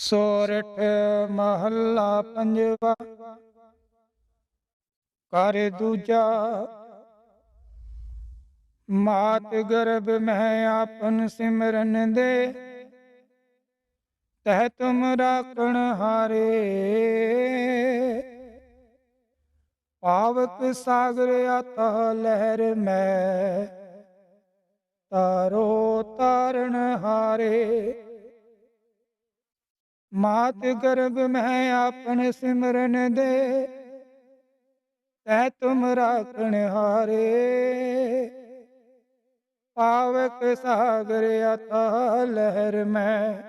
ਸੋਰਠ ਮਹੱਲਾ ਪੰਜਵਾ। ਕਰ ਦੂਜਾ। ਮਾਤ ਗਰਭ ਮੈਂ ਆਪਨ ਸਿਮਰਨ ਦੇ। ਤਹ ਤੁਮ ਰਾਖਣ ਹਾਰੇ। ਪਾਵਕ ਸਾਗਰ ਅਥ ਲਹਿਰ ਮੈਂ। ਤਾਰੋ ਤਾਰਨ ਹਾਰੇ। ਮਾਤ ਗਰਭ ਮੈਂ ਆਪਣ ਸਿਮਰਨ ਦੇ, ਤੈ ਤੁਮ ਰਾਖਣ ਹਾਰੇ। ਪਾਵਕ ਸਾਗਰ ਅਥਾ ਲਹਿਰ ਮੈਂ,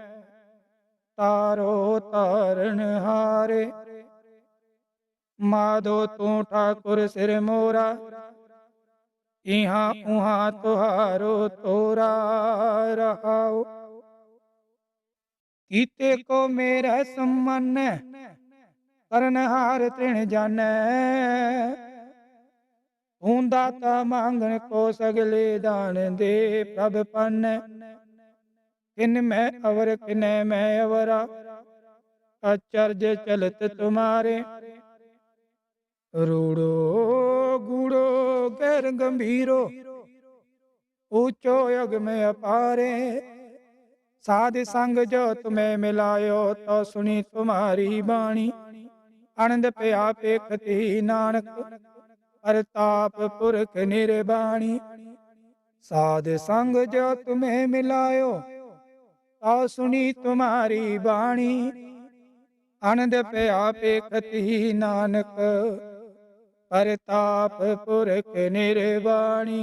ਤਾਰੋ ਤਾਰਨ ਹਾਰੇ। ਮਾਧੋ ਤੂੰ ਠਾਕੁਰ ਸਿਰ ਮੋਰਾ, ਇਹਾਂ ਉਹਾਂ ਤੁਹਾਰੋ ਤੋਰਾ ਰਹਾਓ ਕੀਤੇ ਕੋ ਮੇਰਾ ਸੰਮਨ, ਕਰਨ ਹਾਰ ਤ੍ਰਿਣ ਜਾਣੈ। ਹੁੰਦਾ ਤਾ ਮੰਗਣ ਕੋ ਸਗਲੇ ਦਾਨ ਦੇ ਪ੍ਰਭ ਪੰਨ। ਕਿਨ ਮੈਂ ਅਵਰ, ਕਿਨੈ ਮੈਂ ਅਵਰਾ ਅਚਰਜ ਚਲਤ ਤੁਮਾਰੇ। ਰੂੜੋ ਗੂੜੋ ਗੈਰ ਗੰਭੀਰੋ ਊਚੋ ਅਗ ਮੈਂ ਅਪਾਰੇ। ਸਾਧ ਸੰਗ ਜੋ ਤੁਮੇ ਮਿਲਾਇਓ ਤੋ ਸੁਣੀ ਤੁਮਾਰੀ ਬਾਣੀ। ਆਨੰਦ ਪਿਆ ਪੇਖਤੀ ਨਾਨਕ ਪ੍ਰਤਾਪ ਪੁਰਖ ਨਿਰਬਾਣੀ। ਸਾਧ ਸੰਗ ਜੋ ਤੁਮੇ ਮਿਲਾਇਓ ਤੋ ਸੁਣੀ ਤੁਮਾਰੀ ਬਾਣੀ। ਆਨੰਦ ਪਿਆ ਪੇਖਤੀ ਨਾਨਕ ਪ੍ਰਤਾਪ ਪੁਰਖ ਨਿਰਵਾਣੀ